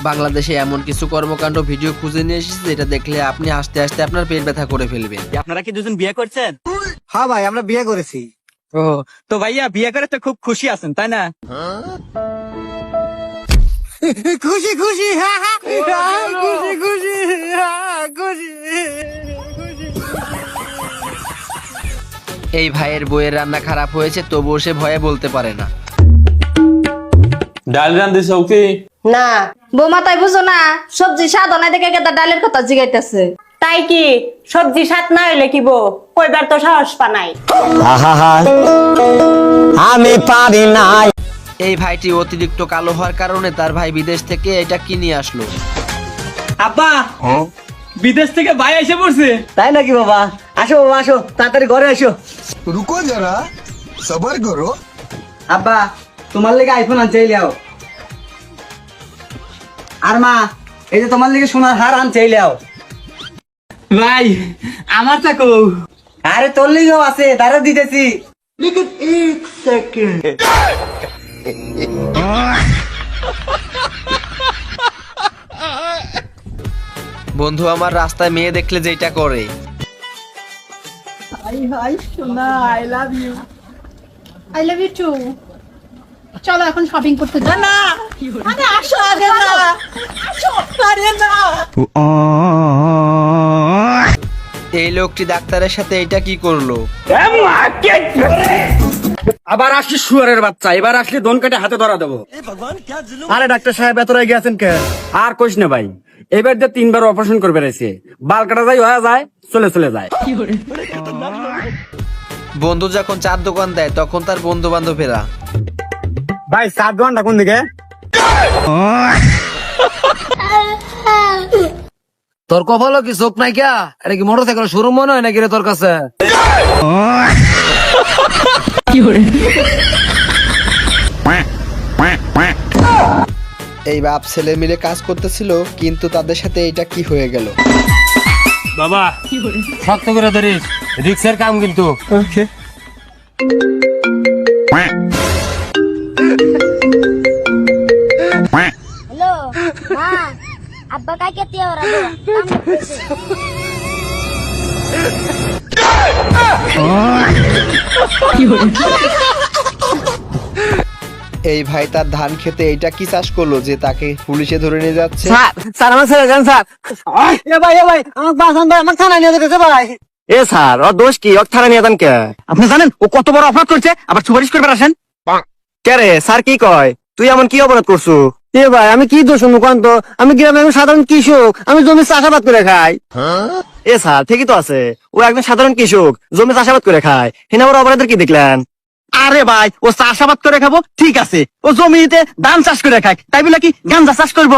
বাংলাদেশে এমন কিছু কর্মকাণ্ড ভিডিও খুঁজে নিয়ে এসেছি যেটা দেখলে আপনি আস্তে আস্তে আপনার পেট ব্যথা করে ফেলবেন আপনারা কি দুজন বিয়ে করছেন? হ্যাঁ ভাই আমরা বিয়ে করেছি। ও তো ভাইয়া বিয়ে করে তো খুব খুশি আছেন তাই না? খুশি খুশি হা, হা, হা, খুশি খুশি খুশি এই ভাইয়ের বইয়ের রান্না খারাপ হয়েছে তবুও সে ভয়ে বলতে পারে না। ডাল রান্ধি চৌকি না বৌমা তাই বুঝো না সবজি স্বাদ অনাই দেখে গেদা ডালের কথা জিগাইতেছে। তাই কি? সবজি স্বাদ না হইলে কি বউ? কইবার তো সাহস পা নাই। আমি পারি নাই। এই ভাইটি অতিরিক্ত কালো হওয়ার কারণে তার ভাই বিদেশ থেকে এটা কিনে আসলো। আব্বা বিদেশ থেকে ভাই এসে পড়ছে। তাই নাকি বাবা? আসো বাবা আসো তাড়াতাড়ি ঘরে আসো। রুকো যারা সবার ঘর। আব্বা তোমার লেগে আইফোন আনতে লাও আর মা এই যে তোমার লেগে সোনার হার আনছে এই লিয়াও ভাই আমার থাকো আরে তোর লেগেও আছে দাঁড়া দিতেছি। বন্ধু আমার রাস্তায় মেয়ে দেখলে যেটা করে। আই হাই সোনা I love you I love you too চলো এখন শপিং করতে যাই। না আরে আসো আগে না। আসো আরে না। এই লোকটি ডাক্তারের সাথে এটা কি করল? আবার আসলি শুয়ারের বাচ্চা এবার আসলি দন কেটে হাতে ধরা দেবো। আরে ডাক্তার সাহেব এত রায় গেছেন কে? আর কইস না ভাই এবার যে তিনবার অপারেশন করে বেড়াইছে বাল কাটা যায় হয়ে যায় চলে চলে যায়। বন্ধু যখন চার দোকান দেয় তখন তার বন্ধু বান্ধবেরা ভাই সাত ঘণ্টা কোন দিকে? তোর কপালও কি চোখ নাই কিয়া? এটা কি মোটর সাইকেল শোরুম মনে হয় নাকি রে তোর কাছে? এই বাপ ছেলে মিলে কাজ করতেছিল কিন্তু তাদের সাথে এটা কি হয়ে গেল? বাবা শক্ত করে ধরিস রিক্সের কাম কিন্তু। কাকে দিয়ে ওরা এই ভাই তার ধান খেতে এটা কি চাষ করল যে তাকে পুলিশে ধরে নিয়ে যাচ্ছে? স্যার স্যার আমার ছেলে যান স্যার। এ ভাই এ ভাই আমার বাসান ভাই আমার থানায় নিয়ে যেতেছে ভাই। এ স্যার ওর দোষ কি? ওর থানায় নিয়ে যান কে? আপনি জানেন ও কত বড় অপরাধ করছে আবার সুপারিশ করবে আসেন? কে রে? স্যার কি কয়? তুই এমন কি অপরাধ করছু? এ ভাই আমি কি দোষ অনুকান্ত আমি গ্রামে আমি সাধারণ কৃষক আমি জমি চাষাবাদ করে খাই। এ স্যার ঠিকই তো আছে। ও একজন সাধারণ কৃষক জমি চাষাবাদ করে খায়। হিনা ওর অপরাধের কি দেখলেন? আরে ভাই ও চাষাবাদ করে খাব? ঠিক আছে। ও জমিতে ধান চাষ করে খায়। তাই বলে কি গাঞ্জা চাষ করব?